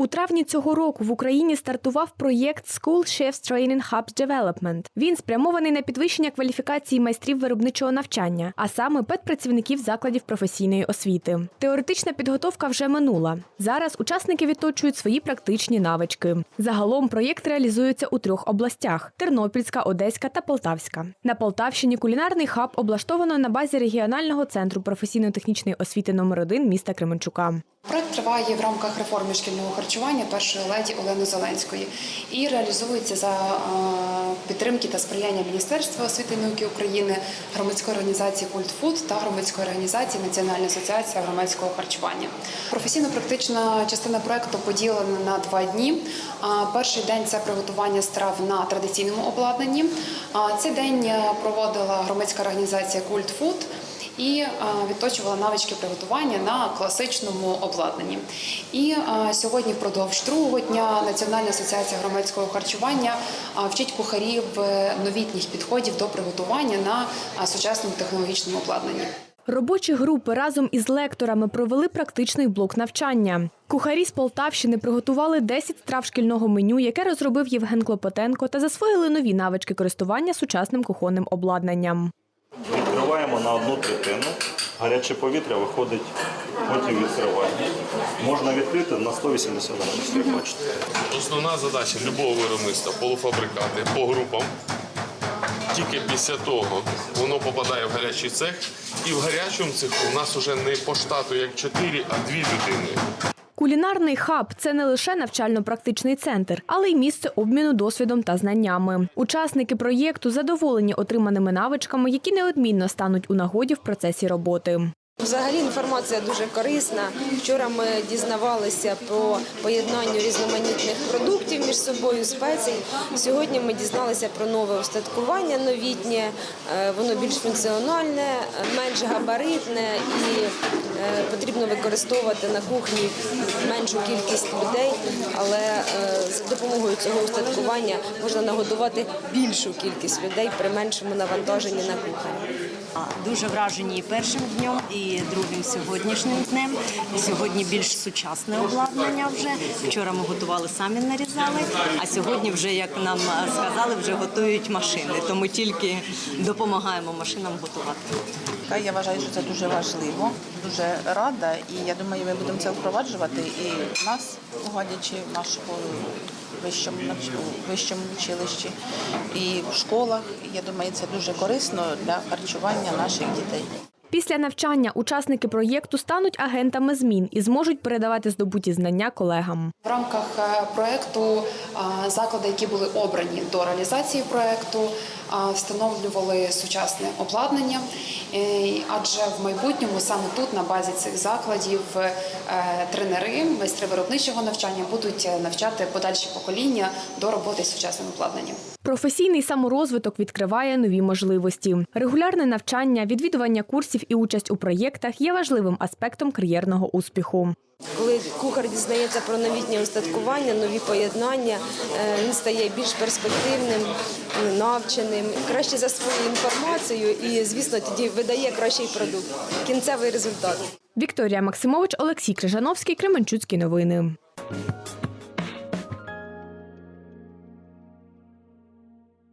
У травні цього року в Україні стартував проєкт School Chefs Training Hubs Development. Він спрямований на підвищення кваліфікації майстрів виробничого навчання, а саме педпрацівників закладів професійної освіти. Теоретична підготовка вже минула. Зараз учасники відточують свої практичні навички. Загалом проєкт реалізується у трьох областях: Тернопільська, Одеська та Полтавська. На Полтавщині кулінарний хаб облаштовано на базі регіонального центру професійно-технічної освіти номер 1 міста Кременчука. Проект триває в рамках реформи шкільного харчування першої леді Олени Зеленської і реалізується за е, підтримки та сприяння Міністерства освіти і науки України, громадської організації Культ Фуд та громадської організації Національна асоціація громадського харчування. Професійно-практична частина проекту поділена на два дні. Перший день це приготування страв на традиційному обладнанні. Цей день е, проводила громадська організація Культ Фуд і е, відточувала навички приготування на класичному обладнанні. І е, сьогодні, впродовж другого дня, Національна асоціація громадського харчування е, вчить кухарів новітніх підходів до приготування на сучасному технологічному обладнанні. Робочі групи разом із лекторами провели практичний блок навчання. Кухарі з Полтавщини приготували 10 страв шкільного меню, яке розробив Євген Клопотенко, та засвоїли нові навички користування сучасним кухонним обладнанням. Відкриваємо на одну третину. Гаряче повітря виходить, потім відкриваємо. Можна відкрити на 180 градусів, як бачите. Основна задача любого виробництва полуфабрикати по групам. Тільки після того воно попадає в гарячий цех, і в гарячому цеху у нас вже не по штату як 4, а 2 людини. Кулінарний хаб це не лише навчально-практичний центр, але й місце обміну досвідом та знаннями. Учасники проєкту задоволені отриманими навичками, які неодмінно стануть у нагоді в процесі роботи. Взагалі інформація дуже корисна. Вчора ми дізнавалися про поєднання різноманітних продуктів між собою, спецій. Сьогодні ми дізналися про нове устаткування новітнє, Е, воно більш функціональне, менш габаритне і е, потрібно використовувати на кухні меншу кількість людей, але е, з допомогою цього устаткування можна нагодувати більшу кількість людей при меншому навантаженні на кухні. Дуже вражені першим днем, і другим сьогоднішнім днем. Сьогодні більш сучасне обладнання вже. Вчора ми готували самі нарізали, а сьогодні вже, як нам е, сказали, вже готують машини. Тому тільки допомагаємо машинам готувати. Я вважаю, що це дуже важливо, дуже рада, і я думаю, ми будемо це впроваджувати і нас у Гадячі, в нашому вищому вищому училищі, і в школах. Я думаю, це дуже корисно для харчування наших дітей. Після навчання учасники проєкту стануть агентами змін і зможуть передавати здобуті знання колегам. В рамках е, проекту е, заклади, які були обрані до реалізації проекту, е, встановлювали сучасне обладнання, адже в майбутньому саме тут, на базі цих закладів, тренери, майстри виробничого навчання будуть навчати подальші покоління до роботи з сучасним обладнанням. Професійний саморозвиток відкриває нові можливості. Регулярне навчання, відвідування курсів і участь у проєктах є важливим аспектом кар'єрного успіху. Коли кухар дізнається про новітнє устаткування, нові поєднання, е, він стає більш перспективним, навченим, краще засвоює інформацію і, звісно, тоді видає кращий продукт, кінцевий результат. Вікторія Максимович, Олексій Крижановський, Кременчуцькі новини.